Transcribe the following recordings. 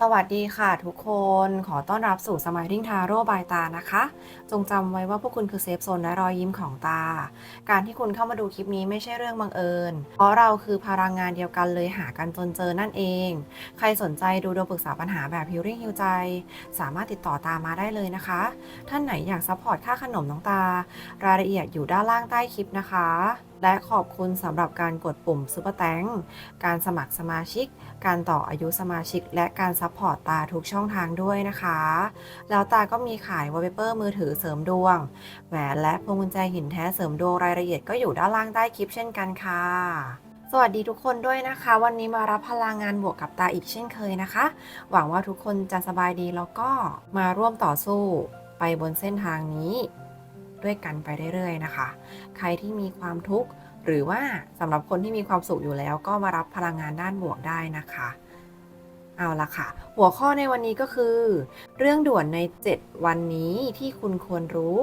สวัสดีค่ะทุกคนขอต้อนรับสู่สม i ทิ n งทาโร่บายตานะคะ จงจำไว้ว่าพวกคุณคือเซฟโซนและรอยยิ้มของตา การที่คุณเข้ามาดูคลิปนี้ไม่ใช่เรื่องบังเอิญ เพราะเราคือพลังงานเดียวกันเลยหากันจนเจอนั่นเอง ใครสนใจดูดวงปรึกษาปัญหาแบบฮิ l ริ่งฮิวใจ สามารถติดต่อตามาได้เลยนะคะ ท่านไหนอยากซัพพอร์ตค่าขนมน้องตา รายละเอียดอยู่ด้านล่างใต้คลิปนะคะและขอบคุณสำหรับการกดปุ่มซุปเปอร์แตงการสมัครสมาชิก การต่ออายุสมาชิก และการซัพพอร์ตตาทุกช่องทางด้วยนะคะ แล้วตาก็มีขายวอลเปเปอร์มือถือเสริมดวง แหวนและพวงกุญแจหินแท้เสริมดวงรายละเอียดก็อยู่ด้านล่างใต้คลิปเช่นกันค่ะสวัสดีทุกคนด้วยนะคะ วันนี้มารับพลังงานบวกกับตาอีกเช่นเคยนะคะ หวังว่าทุกคนจะสบายดีแล้วก็มาร่วมต่อสู้ไปบนเส้นทางนี้ ด้วยกันไปเรื่อยๆนะคะ ใครที่มีความทุกข์หรือว่าสำหรับคนที่มีความสุขอยู่แล้วก็มารับพลังงานด้านบวกได้นะคะ เอาละค่ะ หัวข้อในวันนี้ก็คือ เรื่องด่วนใน 7 วันนี้ที่คุณควรรู้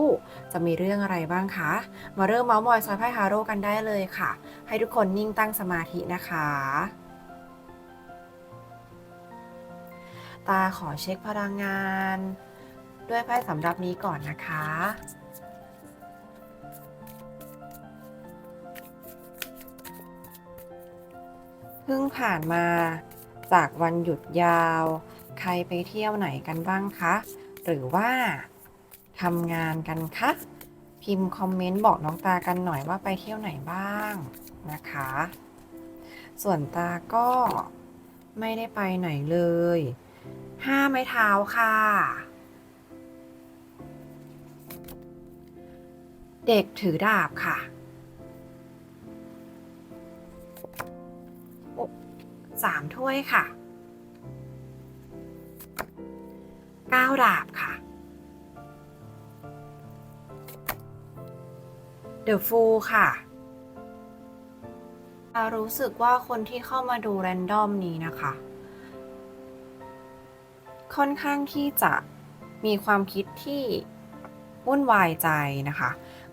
จะมีเรื่องอะไรบ้างคะ มาเริ่มเมาส์มอยซอยไพ่ฮาโร่กันได้เลยค่ะ ให้ทุกคนนิ่งตั้งสมาธินะคะตาขอเช็คพลังงาน ด้วยไพ่สำหรับนี้ก่อนนะคะ เพิ่งผ่านมา จากวันหยุดยาว ใครไปเที่ยวไหนกันบ้างคะ หรือว่าทำงานกันคะ พิมพ์คอมเมนต์บอกน้องตากันหน่อยว่าไปเที่ยวไหนบ้างนะคะ ส่วนตาก็ไม่ได้ไปไหนเลย ห้าไม้เท้าค่ะ เด็กถือดาบค่ะ สามถ้วยค่ะเก้าดาบค่ะ เดอะฟูค่ะ รู้สึกว่าคนที่เข้ามาดูแรนดอมนี้นะคะ ค่อนข้างที่จะมีความคิดที่วุ่นวายใจนะคะ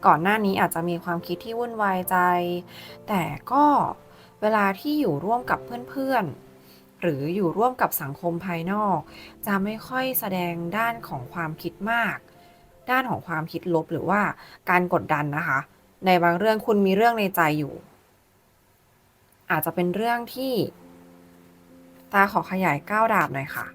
ก่อนหน้านี้อาจจะมีความคิดที่วุ่นวายใจ แต่ก็ เวลาที่อยู่ร่วมกับเพื่อนๆ หรืออยู่ร่วมกับสังคมภายนอก จะไม่ค่อยแสดงด้านของความคิดมาก ด้านของความคิดลบหรือว่าการกดดันนะคะ ในบางเรื่องคุณมีเรื่องในใจอยู่ อาจจะเป็นเรื่องที่ ตาขอขยายก้าวดาบหน่อยค่ะ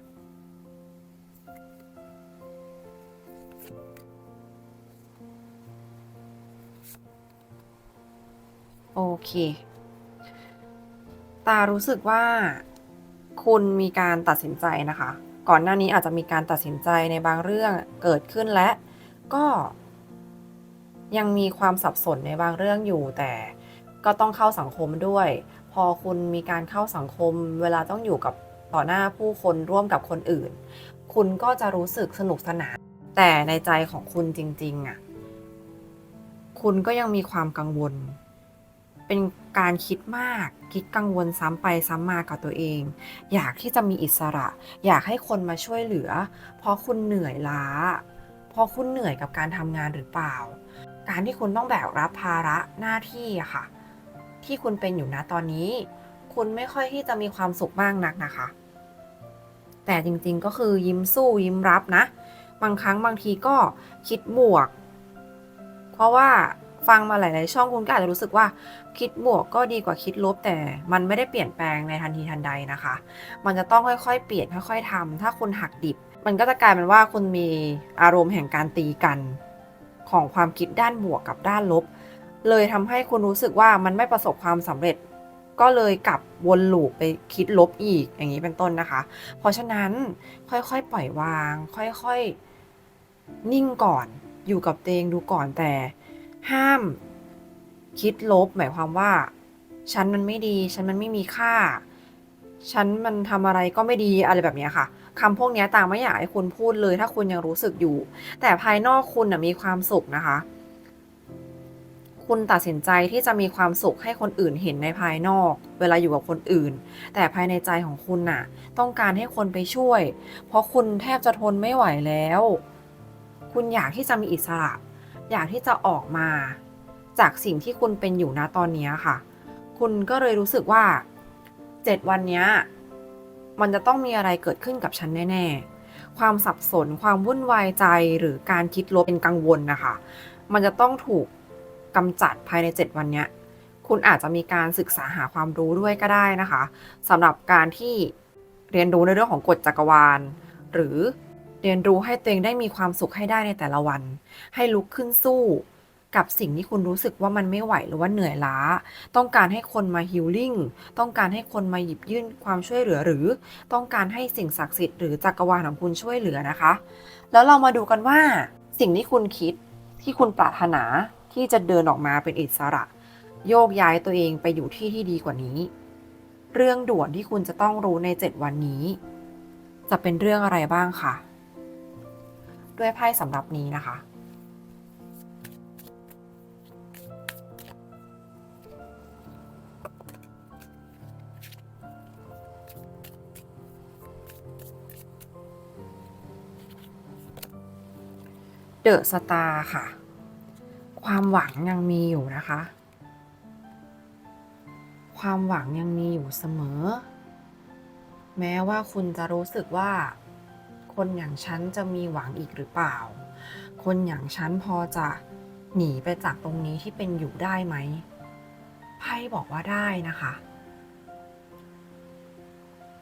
โอเค ตารู้สึกว่าคุณมีการตัดสินใจนะคะ ก่อนหน้านี้อาจจะมีการตัดสินใจในบางเรื่องเกิดขึ้นและก็ยังมีความสับสนในบางเรื่องอยู่ แต่ก็ต้องเข้าสังคมด้วย พอคุณมีการเข้าสังคม เวลาต้องอยู่กับต่อหน้าผู้คนร่วมกับคนอื่น คุณก็จะรู้สึกสนุกสนาน แต่ในใจของคุณจริงๆอะคุณก็ยังมีความกังวล เป็นการคิดมากคิดกังวลซ้ำไปซ้ำมากับตัวเอง อยากที่จะมีอิสระ อยากให้คนมาช่วยเหลือ เพราะคุณเหนื่อยล้า เพราะคุณเหนื่อยกับการทำงานหรือเปล่า การที่คุณต้องแบกรับภาระหน้าที่อะค่ะ ที่คุณเป็นอยู่นะตอนนี้ คุณไม่ค่อยที่จะมีความสุขมากนักนะคะ แต่จริงๆก็คือยิ้มสู้ยิ้มรับนะ บางครั้งบางทีก็คิดบวก เพราะว่า ฟังมาหลาย ๆ ช่องคุณก็อาจจะรู้สึกว่าคิดบวกก็ดีกว่าคิดลบ แต่มันไม่ได้เปลี่ยนแปลงในทันทีทันใดนะคะ มันจะต้องค่อย ๆ เปลี่ยนค่อย ๆทำถ้าคุณหักดิบ มันก็จะกลายเป็นว่าคุณมีอารมณ์แห่งการตีกัน ของความคิดด้านบวกกับด้านลบ เลยทำให้คุณรู้สึกว่ามันไม่ประสบความสำเร็จ ก็เลยกลับวนลูปไปคิดลบอีกอย่างนี้เป็นต้นนะคะ เพราะฉะนั้นค่อยๆปล่อยวาง ค่อยๆนิ่งก่อนอยู่กับตัวเองดูก่อนแต่ ห้าม คิดลบ หมายความว่า ฉันมันไม่ดี ฉันมันไม่มีค่า ฉันมันทำอะไรก็ไม่ดีอะไรแบบนี้ค่ะคำพวกนี้ตามไม่อยากให้คุณพูดเลย ถ้าคุณยังรู้สึกอยู่ แต่ภายนอกคุณนะมีความสุขนะคะ คุณตัดสินใจที่จะมีความสุขให้คนอื่นเห็นในภายนอก เวลาอยู่กับคนอื่น แต่ภายในใจของคุณน่ะ ต้องการให้คนไปช่วย เพราะคุณแทบจะทนไม่ไหวแล้ว คุณอยากที่จะมีอิสระ อยากที่จะออกมา จากสิ่งที่คุณเป็นอยู่นะตอนนี้ค่ะ คุณก็เลยรู้สึกว่าเจ็ดวันนี้มันจะต้องมีอะไรเกิดขึ้นกับฉันแน่ๆ ความสับสนความวุ่นวายใจหรือการคิดลบเป็นกังวลนะคะ มันจะต้องถูกกำจัดภายใน 7 วันนี้คุณอาจจะมีการศึกษาหาความรู้ด้วยก็ได้นะคะสำหรับการที่เรียนรู้ในเรื่องของกฎจักรวาล หรือ เรียนรู้ให้ตัวเองได้มีความสุขให้ได้ในแต่ละวัน ให้ลุกขึ้นสู้ กับสิ่งที่คุณรู้สึกว่ามันไม่ไหวหรือว่าเหนื่อยล้า ต้องการให้คนมาฮิลลิ่งต้องการให้คนมาหยิบยื่นความช่วยเหลือหรือ ต้องการให้สิ่งศักดิ์สิทธิ์หรือจักรวาลของคุณช่วยเหลือนะคะ แล้วเรามาดูกันว่า สิ่งที่คุณคิดที่คุณปรารถนาที่จะเดินออกมาเป็นอิสระ โยกย้ายตัวเองไปอยู่ที่ที่ดีกว่านี้ เรื่องด่วนที่คุณจะต้องรู้ใน 7 วันนี้ จะเป็นเรื่องอะไรบ้างคะ ด้วยไพ่สำหรับนี้นะคะ เดอะสตาร์ค่ะ ความหวังยังมีอยู่นะคะ ความหวังยังมีอยู่เสมอ แม้ว่าคุณจะรู้สึกว่า คนอย่างฉันจะมีหวังอีกหรือเปล่า คนอย่างฉันพอจะหนีไปจากตรงนี้ที่เป็นอยู่ได้ไหมไพ่บอกว่าได้นะคะ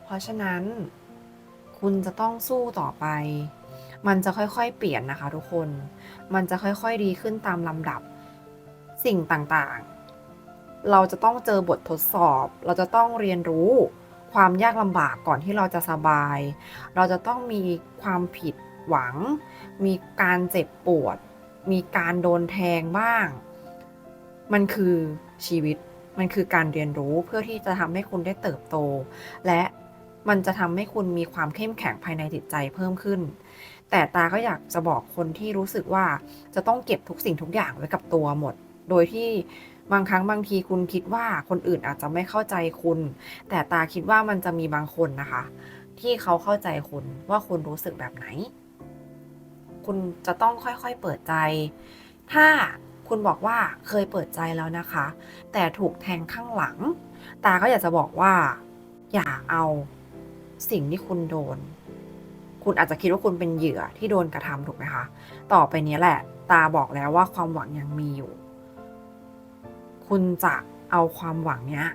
เพราะฉะนั้น คุณจะต้องสู้ต่อไป มันจะค่อยๆ เปลี่ยนนะคะทุกคน มันจะค่อยๆดีขึ้นตามลำดับ สิ่งต่างๆ เราจะต้องเจอบททดสอบ เราจะต้องเรียนรู้ ความยากลำบากก่อนที่เราจะสบาย เราจะต้องมีความผิดหวัง มีการเจ็บปวด มีการโดนแทงบ้าง มันคือชีวิต มันคือการเรียนรู้เพื่อที่จะทำให้คุณได้เติบโต และมันจะทำให้คุณมีความเข้มแข็งภายในจิตใจเพิ่มขึ้น แต่ตาก็อยากจะบอกคนที่รู้สึกว่าจะต้องเก็บทุกสิ่งทุกอย่างไว้กับตัวหมด โดยที่ บางครั้งบางทีคุณคิดว่าคนอื่นอาจจะไม่เข้าใจคุณ แต่ตาคิดว่ามันจะมีบางคนนะคะ ที่เขาเข้าใจคุณว่าคุณรู้สึกแบบไหน คุณจะต้องค่อยๆเปิดใจ ถ้าคุณบอกว่าเคยเปิดใจแล้วนะคะ แต่ถูกแทงข้างหลัง ตาก็อยากจะบอกว่า อย่าเอาสิ่งที่คุณโดน คุณอาจจะคิดว่าคุณเป็นเหยื่อที่โดนกระทำถูกไหมคะ ต่อไปนี้แหละ ตาบอกแล้วว่าความหวังยังมีอยู่ คุณจะเอาความหวังเนี้ย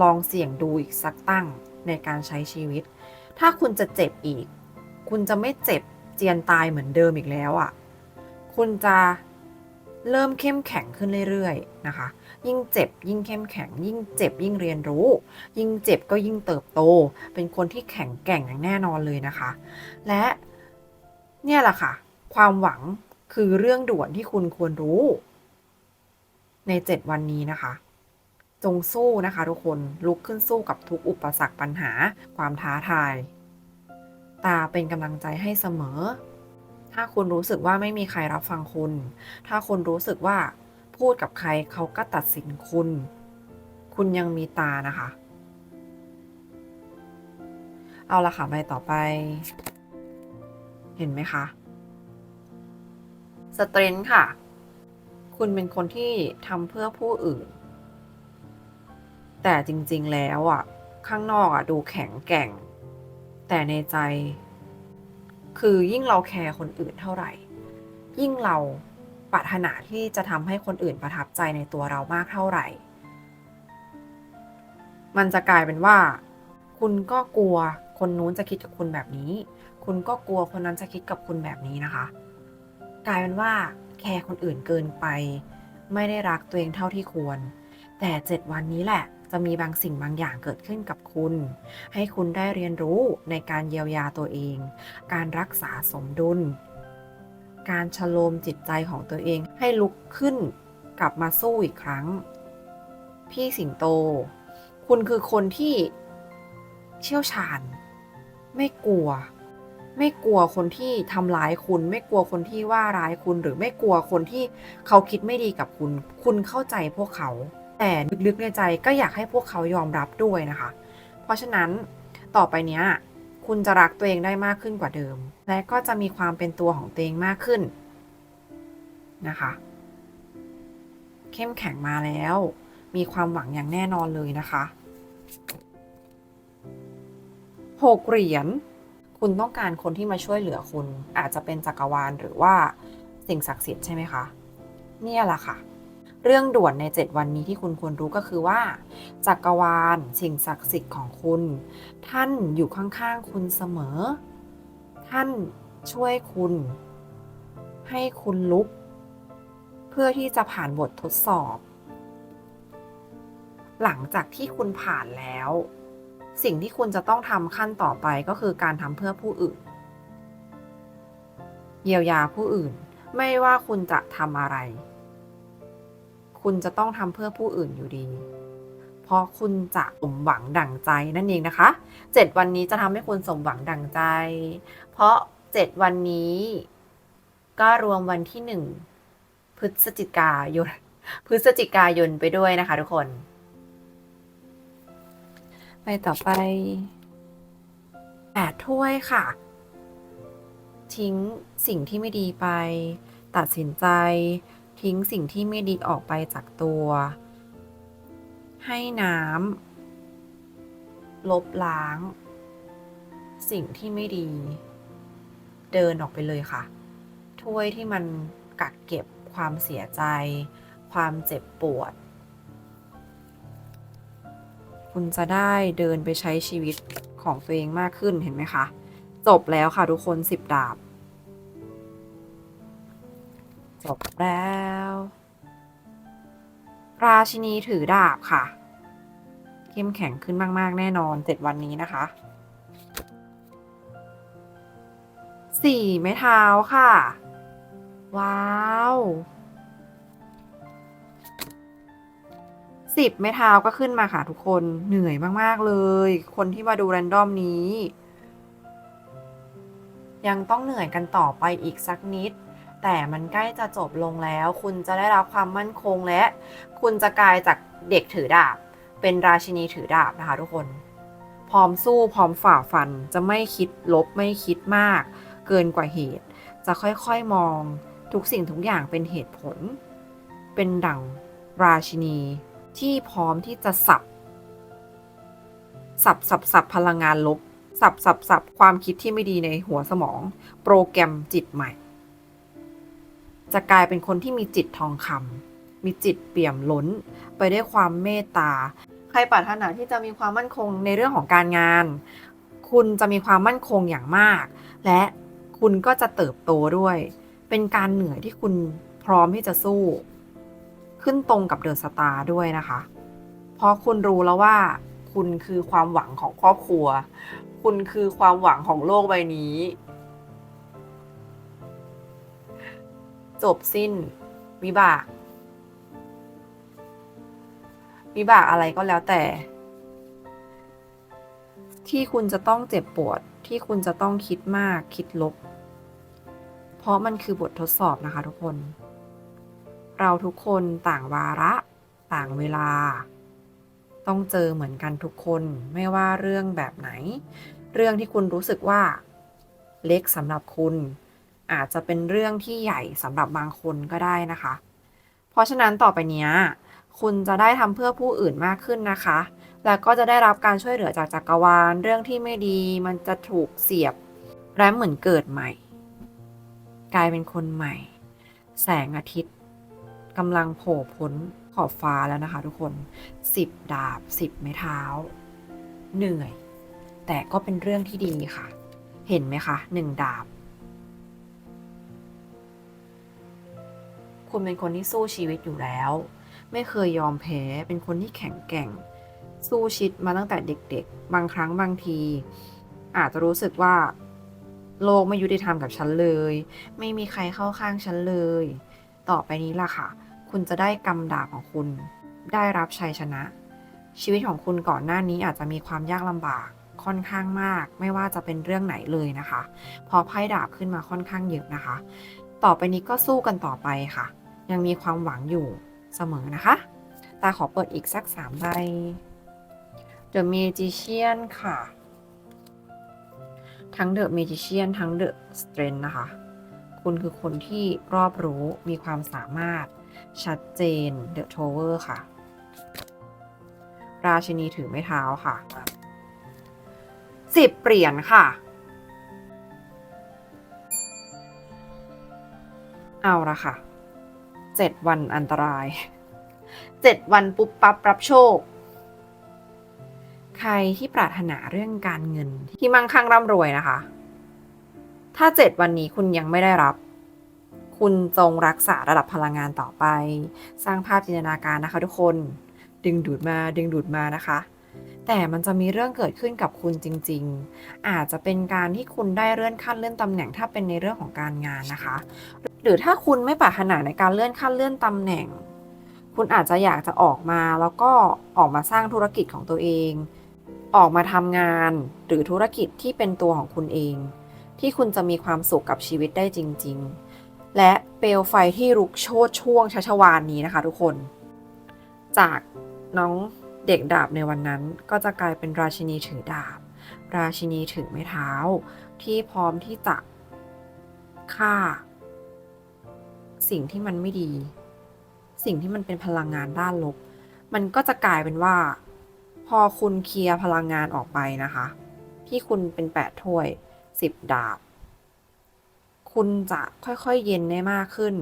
ลองเสี่ยงดูอีกสักตั้งในการใช้ชีวิต ถ้าคุณจะเจ็บอีก คุณจะไม่เจ็บเจียนตายเหมือนเดิมอีกแล้วอะ่ะ คุณจะเริ่มเข้มแข็งขึ้นเรื่อยๆนะคะ ยิ่งเจ็บยิ่งเข้มแข็ง ยิ่งเจ็บยิ่งเรียนรู้ ยิ่งเจ็บก็ยิ่งเติบโต เป็นคนที่แข็งแกร่งอย่างแน่นอนเลยนะคะ และเนี่ยแหละค่ะ ความหวังคือเรื่องด่วนที่คุณควรรู้ ใน 7 วันนี้นะคะ จงสู้นะคะทุกคนลุกขึ้นสู้กับทุกอุปสรรคปัญหาความท้าทาย ตาเป็นกำลังใจให้เสมอ ถ้าคุณรู้สึกว่าไม่มีใครรับฟังคุณ ถ้าคุณรู้สึกว่าพูดกับใครเขาก็ตัดสินคุณ คุณยังมีตานะคะ เอาละค่ะใบต่อไป เห็นไหมคะสเตรนค่ะ คุณเป็นคนที่ทำเพื่อผู้อื่น แต่จริงๆแล้วอะ ข้างนอกอะดูแข็งแกร่ง แต่ในใจ คือยิ่งเราแคร์คนอื่นเท่าไหร่ ยิ่งเราปรารถนาที่จะทำให้คนอื่นประทับใจในตัวเรามากเท่าไหร่ มันจะกลายเป็นว่า คุณก็กลัวคนนู้นจะคิดกับคุณแบบนี้ คุณก็กลัวคนนั้นจะคิดกับคุณแบบนี้นะคะ กลายเป็นว่า แคร์คนอื่นเกินไป ไม่ได้รักตัวเองเท่าที่ควร แต่เจ็ดวันนี้แหละจะมีบางสิ่งบางอย่างเกิดขึ้นกับคุณ ให้คุณได้เรียนรู้ในการเยียวยาตัวเอง การรักษาสมดุล การชโลมจิตใจของตัวเองให้ลุกขึ้นกลับมาสู้อีกครั้ง พี่สิงโต คุณคือคนที่เชี่ยวชาญ ไม่กลัว ไม่กลัวคนที่ทำร้ายคุณ ไม่กลัวคนที่ว่าร้ายคุณ หรือไม่กลัวคนที่เขาคิดไม่ดีกับคุณ คุณเข้าใจพวกเขา แต่ลึกๆในใจก็อยากให้พวกเขายอมรับด้วยนะคะ เพราะฉะนั้นต่อไปเนี้ยคุณจะรักตัวเองได้มากขึ้นกว่าเดิม และก็จะมีความเป็นตัวของตัวเองมากขึ้นนะคะ เข้มแข็งมาแล้ว มีความหวังอย่างแน่นอนเลยนะคะหกเหรียญ คุณต้องการคนที่มาช่วยเหลือคุณ อาจจะเป็นจักรวาลหรือว่าสิ่งศักดิ์สิทธิ์ใช่ไหมคะ เนี่ยแหละค่ะ เรื่องด่วนใน 7 วันนี้ที่คุณควรรู้ก็คือว่า จักรวาลสิ่งศักดิ์สิทธิ์ของคุณ ท่านอยู่ข้างๆคุณเสมอ ท่านช่วยคุณ ให้คุณลุก เพื่อที่จะผ่านบททดสอบ หลังจากที่คุณผ่านแล้ว สิ่งที่คุณจะต้องทำขั้นต่อไปก็คือการทำเพื่อผู้อื่น เยียวยาผู้อื่น ไม่ว่าคุณจะทำอะไร คุณจะต้องทำเพื่อผู้อื่นอยู่ดี เพราะคุณจะสมหวังดั่งใจนั่นเองนะคะเจ็ดวันนี้จะทำให้คุณสมหวังดั่งใจ เพราะเจ็ดวันนี้ ก็รวมวันที่หนึ่งพฤศจิกายนพฤศจิกายนไปด้วยนะคะทุกคน ไปต่อไปแปดถ้วยค่ะ ทิ้งสิ่งที่ไม่ดีไป ตัดสินใจ ทิ้งสิ่งที่ไม่ดีออกไปจากตัว ให้น้ำลบล้าง สิ่งที่ไม่ดี เดินออกไปเลยค่ะ ถ้วยที่มันกักเก็บความเสียใจ ความเจ็บปวด คุณจะได้เดินไปใช้ชีวิตของตัวเองมากขึ้นเห็นไหมคะ จบแล้วค่ะทุกคนสิบดาบ จบแล้ว ราชินีถือดาบค่ะ เข้มแข็งขึ้นมาก ๆ แน่นอนเจ็ดวันนี้นะคะสี่ไม้เท้าค่ะ ว้าว สิบไม้เท้าก็ขึ้นมาค่ะทุกคนเหนื่อยมาก ๆ เลย คนที่มาดูแรนดอมนี้ ยังต้องเหนื่อยกันต่อไปอีกสักนิด แต่มันใกล้จะจบลงแล้ว คุณจะได้รับความมั่นคงและ คุณจะกลายจากเด็กถือดาบ เป็นราชินีถือดาบนะคะทุกคน พร้อมสู้พร้อมฝ่าฟันจะไม่คิดลบไม่คิดมาก เกินกว่าเหตุ จะค่อยๆมอง ทุกสิ่งทุกอย่างเป็นเหตุผล เป็นดั่งราชินี ที่พร้อมที่จะสับ สับสับสับพลังงานลบ สับสับสับความคิดที่ไม่ดีในหัวสมอง โปรแกรมจิตใหม่ จะกลายเป็นคนที่มีจิตทองคำมีจิตเปี่ยมล้น ไปด้วยความเมตตา ใครปรารถนาที่จะมีความมั่นคงในเรื่องของการงาน คุณจะมีความมั่นคงอย่างมาก และคุณก็จะเติบโตด้วย เป็นการเหนื่อยที่คุณพร้อมที่จะสู้ ขึ้นตรงกับเดอะสตาร์ด้วยนะคะ เพราะคุณรู้แล้วว่า คุณคือความหวังของครอบครัว คุณคือความหวังของโลกใบนี้ จบสิ้น วิบาก วิบากอะไรก็แล้วแต่ ที่คุณจะต้องเจ็บปวดที่คุณจะต้องคิดมากคิดลบ เพราะมันคือบททดสอบนะคะทุกคน เราทุกคนต่างวาระ ต่างเวลา ต้องเจอเหมือนกันทุกคนไม่ว่าเรื่องแบบไหน เรื่องที่คุณรู้สึกว่า เล็กสำหรับคุณ อาจจะเป็นเรื่องที่ใหญ่สำหรับบางคนก็ได้นะคะ เพราะฉะนั้นต่อไปเนี้ยคุณจะได้ทำเพื่อผู้อื่นมากขึ้นนะคะ แล้วก็จะได้รับการช่วยเหลือจากจักรวาล เรื่องที่ไม่ดีมันจะถูกเสียบ และเหมือนเกิดใหม่ กลายเป็นคนใหม่ แสงอาทิตย์ กำลังโผล่พ้นขอบฟ้าแล้วนะคะทุกคนสิบดาบสิบไม้เท้า เหนื่อย แต่ก็เป็นเรื่องที่ดีค่ะ เห็นไหมคะหนึ่งดาบ คุณเป็นคนที่สู้ชีวิตอยู่แล้ว ไม่เคยยอมแพ้ เป็นคนที่แข็งแกร่ง สู้ชิดมาตั้งแต่เด็กๆ บางครั้งบางที อาจจะรู้สึกว่าโลกไม่ยุติธรรมกับฉันเลย ไม่มีใครเข้าข้างฉันเลย ต่อไปนี้ล่ะค่ะ คุณจะได้กำดาบของคุณ ได้รับชัยชนะ ชีวิตของคุณก่อนหน้านี้อาจจะมีความยากลำบากค่อนข้างมาก ไม่ว่าจะเป็นเรื่องไหนเลยนะคะ พอไพ่ดาบขึ้นมาค่อนข้างเยอะนะคะ ต่อไปนี้ก็สู้กันต่อไปค่ะ ยังมีความหวังอยู่เสมอนะคะตาขอเปิดอีกสักสามใบ The Magician ค่ะ ทั้ง The Magician ทั้ง The Strength นะคะ คุณคือคนที่รอบรู้มีความสามารถ ชัดเจน The Tower ค่ะ ราชินีถือไม้เท้าค่ะสิบเหรียญค่ะ เอาละค่ะเจ็ดวันอันตรายเจ็ดวันปุ๊บปั๊บรับโชค ใครที่ปรารถนาเรื่องการเงินที่มั่งคั่งร่ำรวยนะคะ ถ้าเจ็ดวันนี้คุณยังไม่ได้รับ คุณจงรักษาระดับพลังงานต่อไป สร้างภาพจินตนาการนะคะ ทุกคน ดึงดูดมาดึงดูดมานะคะ แต่มันจะมีเรื่องเกิดขึ้นกับคุณจริง ๆ อาจจะเป็นการที่คุณได้เลื่อนขั้นเลื่อนตำแหน่งถ้าเป็นในเรื่องของการงานนะคะ หรือถ้าคุณไม่ปรารถนาในการเลื่อนขั้นเลื่อนตำแหน่ง คุณอาจจะอยากจะออกมาแล้วก็ออกมาสร้างธุรกิจของตัวเอง ออกมาทำงานหรือธุรกิจที่เป็นตัวของคุณเอง ที่คุณจะมีความสุขกับชีวิตได้จริง ๆ และเปลวไฟที่ลุกโชนช่วงชัชวานนี้นะคะทุกคน จากน้องเด็กดาบในวันนั้นก็จะกลายเป็นราชินีถือดาบ ราชินีถือไม้เท้า ที่พร้อมที่จะฆ่า สิ่งที่มันไม่ดี สิ่งที่มันเป็นพลังงานด้านลบ มันก็จะกลายเป็นว่า พอคุณเคลียร์พลังงานออกไปนะคะ ที่คุณเป็นแปดถ้วยสิบดาบ คุณจะค่อยๆเย็นได้มากขึ้น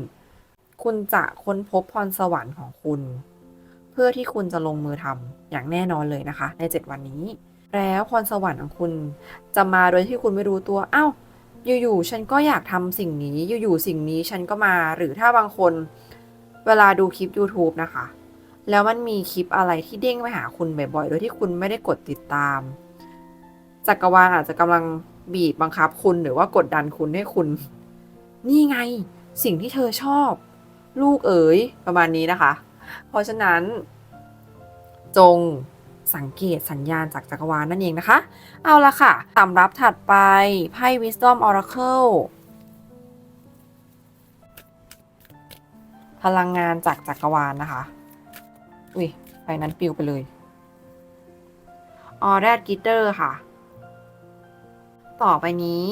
คุณจะค้นพบพรสวรรค์ของคุณ เพื่อที่คุณจะลงมือทำอย่างแน่นอนเลยนะคะ ใน 7 วันนี้ แล้วพรสวรรค์ของคุณจะมาโดยที่คุณไม่รู้ตัวอ้าวอยู่ๆฉันก็อยากทำสิ่งนี้อยู่ๆสิ่งนี้ฉันก็มาหรือถ้าบางคนเวลาดูคลิป YouTube นะคะ แล้วมันมีคลิปอะไรที่เด้งไปหาคุณบ่อยๆ โดยที่คุณไม่ได้กดติดตาม จักรวาลอาจจะกำลังบีบบังคับคุณหรือว่ากดดันคุณให้คุณ นี่ไงสิ่งที่เธอชอบ ลูกเอ๋ยประมาณนี้นะคะ เพราะฉะนั้น จงสังเกตสัญญาณจากจักรวาลนั่นเองนะคะ เอาละค่ะสำรับถัดไปไพ่ Wisdom Oracle พลังงานจากจักรวาลนะคะ อุ้ยไปนั้นปิวไปเลยออแรดกิเตอร์ค่ะ ต่อไปนี้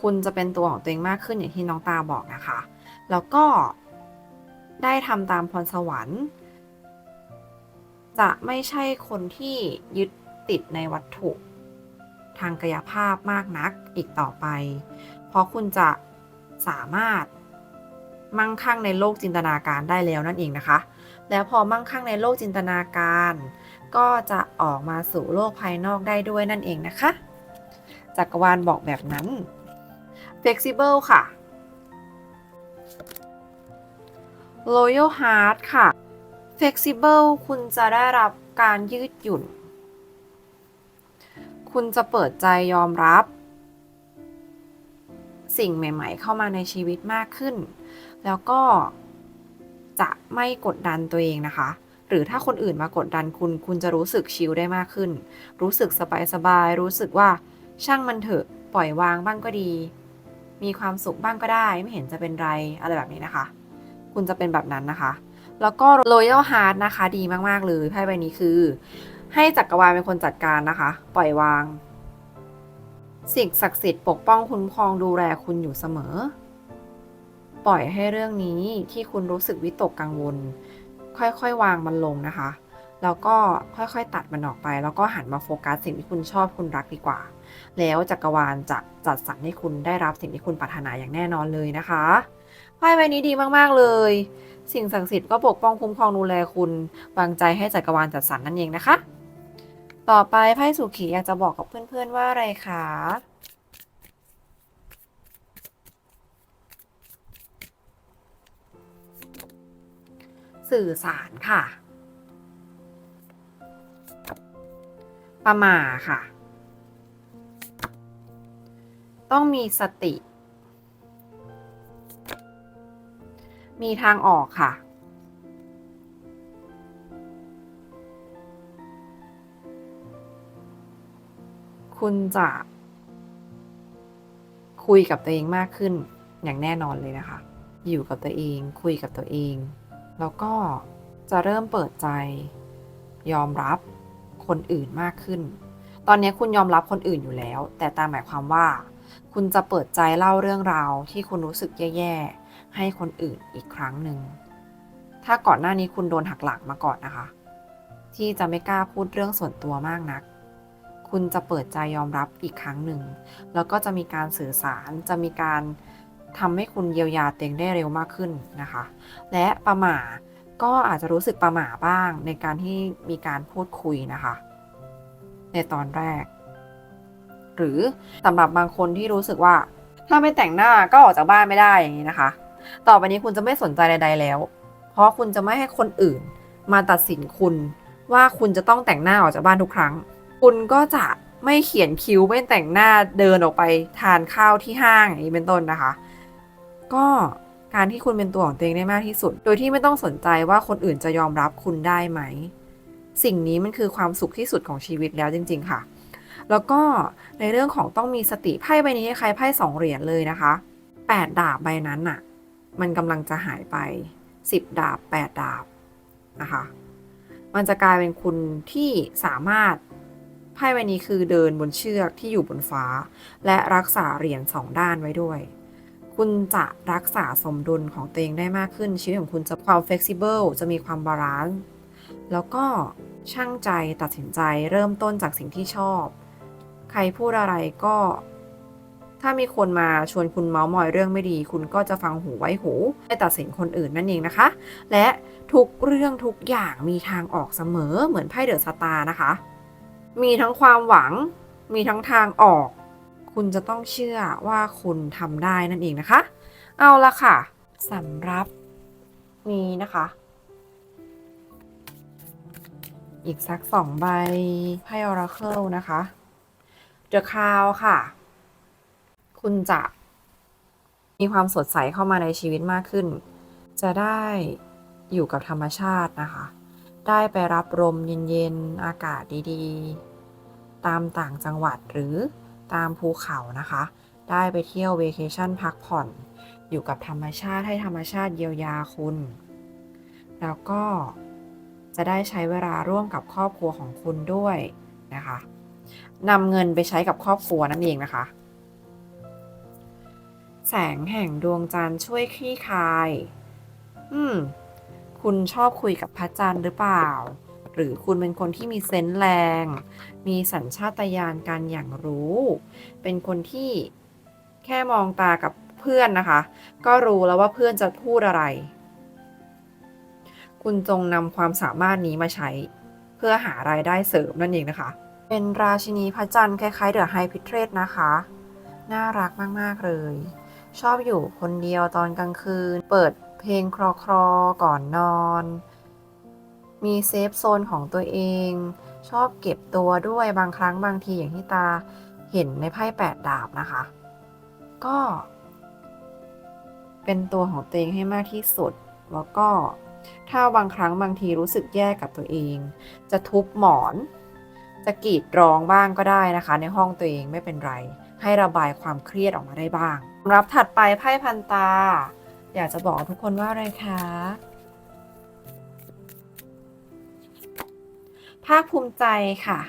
คุณจะเป็นตัวของตัวเองมากขึ้นอย่างที่น้องตาบอกนะคะ แล้วก็ได้ทำตามพรสวรรค์ จะไม่ใช่คนที่ยึดติดในวัตถุ ทางกายภาพมากนักอีกต่อไป เพราะคุณจะสามารถมั่งคั่งในโลกจินตนาการได้แล้วนั่นเองนะคะ แล้วพอมั่งคั่งในโลกจินตนาการ ก็จะออกมาสู่โลกภายนอกได้ด้วยนั่นเองนะคะ จักรวาลบอกแบบนั้น flexible ค่ะ Royal Heart ค่ะ Flexible คุณจะได้รับการยืดหยุ่น คุณจะเปิดใจยอมรับ สิ่งใหม่ ๆ เข้ามาในชีวิตมากขึ้น แล้วก็จะไม่กดดันตัวเองนะคะ หรือถ้าคนอื่นมากดดันคุณ คุณจะรู้สึกชิลได้มากขึ้น รู้สึกสบายๆรู้สึกว่าช่างมันเถอะ ปล่อยวางบ้างก็ดี มีความสุขบ้างก็ได้ ไม่เห็นจะเป็นไรอะไรแบบนี้นะคะ คุณจะเป็นแบบนั้นนะคะ แล้วก็ Royal Heart นะคะ ดีมากๆเลยไพ่ใบนี้คือ ให้จักรวาลเป็นคนจัดการนะคะ ปล่อยวาง สิ่งศักดิ์สิทธิ์ปกป้องคุ้มครองดูแลคุณอยู่เสมอ ปล่อยให้เรื่องนี้ที่คุณรู้สึกวิตกกังวล ค่อยๆ วางมันลงนะคะแล้วก็ค่อยๆ ตัดมันออกไป แล้วก็หันมาโฟกัสสิ่งที่คุณชอบคุณรักดีกว่า แล้วจักรวาลจะจัดสรรให้คุณได้รับสิ่งที่คุณปรารถนาอย่างแน่นอนเลยนะคะไพ่ใบนี้ดีมากๆเลย สิ่งศักดิ์สิทธิ์ก็ปกป้องคุ้มครองดูแลคุณวางใจให้จักรวาลจัดสรรนั่นเองนะคะ ต่อไปไพ่สุขีอยากจะบอกกับเพื่อนๆว่าอะไรคะสื่อสารค่ะ ประมาค่ะ ต้องมีสติ มีทางออกค่ะ คุณจะคุยกับตัวเองมากขึ้นอย่างแน่นอนเลยนะคะ อยู่กับตัวเอง คุยกับตัวเอง แล้วก็จะเริ่มเปิดใจ ยอมรับคนอื่นมากขึ้น ตอนนี้คุณยอมรับคนอื่นอยู่แล้ว แต่ตามหมายความว่า คุณจะเปิดใจเล่าเรื่องราวที่คุณรู้สึกแย่ๆ ให้คนอื่นอีกครั้งหนึ่ง ถ้าก่อนหน้านี้คุณโดนหักหลังมาก่อนนะคะ ที่จะไม่กล้าพูดเรื่องส่วนตัวมากนัก คุณจะเปิดใจยอมรับอีกครั้งหนึ่ง แล้วก็จะมีการสื่อสาร จะมีการทำให้คุณเยียวยาตัวเองได้เร็วมากขึ้นนะคะ และประหม่าก็อาจจะรู้สึกประหม่าบ้างในการที่มีการพูดคุยนะคะ ในตอนแรก หรือสำหรับบางคนที่รู้สึกว่า ถ้าไม่แต่งหน้าก็ออกจากบ้านไม่ได้อย่างนี้นะคะ ต่อไปนี้คุณจะไม่สนใจใด ๆแล้ว เพราะคุณจะไม่ให้คนอื่น มาตัดสินคุณ ว่าคุณจะต้องแต่งหน้าออกจากบ้านทุกครั้ง คุณก็จะไม่เขียนคิ้วไม่แต่งหน้าเดินออกไปทานข้าวที่ห้างอย่างนี้เป็นต้นนะคะ ก็การที่คุณเป็นตัวของตัวเองได้มากที่สุด โดยที่ไม่ต้องสนใจว่าคนอื่นจะยอมรับคุณได้ไหม สิ่งนี้มันคือความสุขที่สุดของชีวิตแล้วจริง ๆ ค่ะ แล้วก็ในเรื่องของต้องมีสติไพ่ใบนี้คล้ายไพ่สองเหรียญเลยนะคะแปดดาบใบนั้นน่ะ มันกำลังจะหายไปสิบดาบแปดดาบนะคะ มันจะกลายเป็นคุณที่สามารถไพ่ใบนี้คือเดินบนเชือกที่อยู่บนฟ้า และรักษาเหรียญสองด้านไว้ด้วย คุณจะรักษาสมดุลของตัวเองได้มากขึ้น ชีวิตของคุณจะความ flexible จะมีความบาลานซ์แล้วก็ช่างใจตัดสินใจเริ่มต้นจากสิ่งที่ชอบ ใครพูดอะไรก็ ถ้ามีคนมาชวนคุณเมาส์มอยเรื่องไม่ดี คุณก็จะฟังหูไว้หูไม่ตัดสินคนอื่นนั่นเองนะคะ และทุกเรื่องทุกอย่างมีทางออกเสมอเหมือนไพ่เดอะสตาร์นะคะ มีทั้งความหวัง มีทั้งทางออก คุณจะต้องเชื่อว่าคุณทำได้นั่นเองนะคะ เอาละค่ะสำหรับนี้นะคะ อีกสักสองใบไพ่ออราเคิลนะคะ The Crown ค่ะ คุณจะมีความสดใสเข้ามาในชีวิตมากขึ้น จะได้อยู่กับธรรมชาตินะคะ ได้ไปรับลมเย็นๆ อากาศดีๆ ตามต่างจังหวัดหรือตามภูเขานะคะ ได้ไปเที่ยวเวเคชั่นพักผ่อน อยู่กับธรรมชาติให้ธรรมชาติเยียวยาคุณ แล้วก็จะได้ใช้เวลาร่วมกับครอบครัวของคุณด้วยนะคะ นำเงินไปใช้กับครอบครัวนั่นเองนะคะ แสงแห่งดวงจันทร์ช่วยคลี่คลาย อืม คุณชอบคุยกับพระจันทร์หรือเปล่า หรือคุณเป็นคนที่มีเซนส์แรง มีสัญชาตญาณการอย่างรู้ เป็นคนที่แค่มองตากับเพื่อนนะคะ ก็รู้แล้วว่าเพื่อนจะพูดอะไร คุณจงนำความสามารถนี้มาใช้ เพื่อหารายได้เสริมนั่นเองนะคะ เป็นราชินีพระจันทร์คล้ายๆเดอะไฮพิเทรสนะคะ น่ารักมากๆเลย ชอบอยู่คนเดียวตอนกลางคืน เปิดเพลงคลอคลอๆก่อนนอน มีเซฟโซนของตัวเอง ชอบเก็บตัวด้วยบางครั้งบางทีอย่างที่ตาเห็นในไพ่แปดดาบนะคะ ก็ เป็นตัวของตัวเองให้มากที่สุด แล้วก็ถ้าบางครั้งบางทีรู้สึกแย่กับตัวเอง จะทุบหมอน จะกรีดร้องบ้างก็ได้นะคะ ในห้องตัวเองไม่เป็นไร ให้ระบายความเครียดออกมาได้บ้างสำหรับถัดไปไพ่พันตา อยากจะบอกทุกคนว่าอะไรคะภาคภูมิใจค่ะ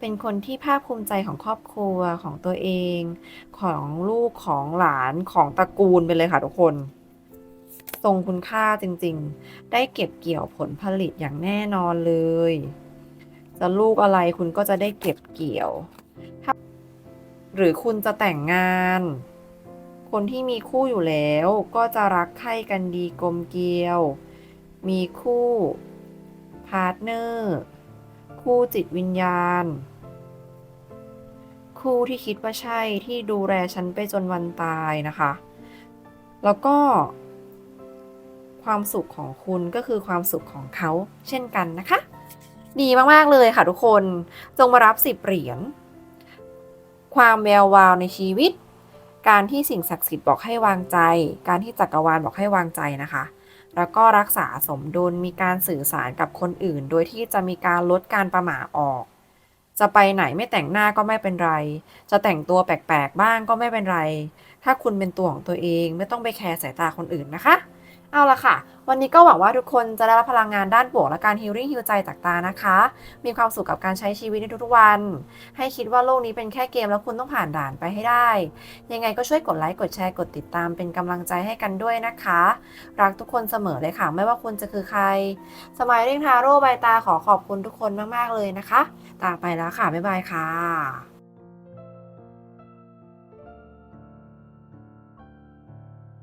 เป็นคนที่ภาคภูมิใจของครอบครัวของตัวเอง ของลูกของหลานของตระกูลไปเลยค่ะทุกคน ทรงคุณค่าจริงๆ ได้เก็บเกี่ยวผลผลิตอย่างแน่นอนเลย จะลูกอะไรคุณก็จะได้เก็บเกี่ยวถ้าหรือคุณจะแต่งงาน คนที่มีคู่อยู่แล้วก็จะรักใคร่กันดีกลมเกลียว มีคู่พาร์ทเนอร์คู่จิตวิญญาณ คู่ที่คิดว่าใช่ที่ดูแลฉันไปจนวันตายนะคะ แล้วก็ ความสุขของคุณก็คือความสุขของเขาเช่นกันนะคะ ดีมาก ๆ เลยค่ะทุกคน จงมารับสิบเหรียญ ความแวววาวในชีวิต การที่สิ่งศักดิ์สิทธิ์บอกให้วางใจ การที่จักรวาลบอกให้วางใจนะคะ แล้วก็รักษาสมดุล มีการสื่อสารกับคนอื่น โดยที่จะมีการลดการประหม่าออก จะไปไหนไม่แต่งหน้าก็ไม่เป็นไร จะแต่งตัวแปลก ๆ บ้างก็ไม่เป็นไร ถ้าคุณเป็นตัวของตัวเองไม่ต้องไปแคร์สายตาคนอื่นนะคะ เอาละค่ะ วันนี้ก็หวังว่าทุกคนจะได้รับพลังงานด้านบวกและการฮีลลิ่งฮิวใจจากตานะคะ มีความสุขกับการใช้ชีวิตในทุกๆวัน ให้คิดว่าโลกนี้เป็นแค่เกมแล้วคุณต้องผ่านด่านไปให้ได้ ยังไงก็ช่วยกดไลค์ กดแชร์ กดติดตามเป็นกำลังใจให้กันด้วยนะคะ รักทุกคนเสมอเลยค่ะ ไม่ว่าคุณจะคือใคร สมัยเร่งทาโร่ใบตาขอขอบคุณทุกคนมากๆเลยนะคะ ตาไปแล้วค่ะ บ๊ายบายค่ะ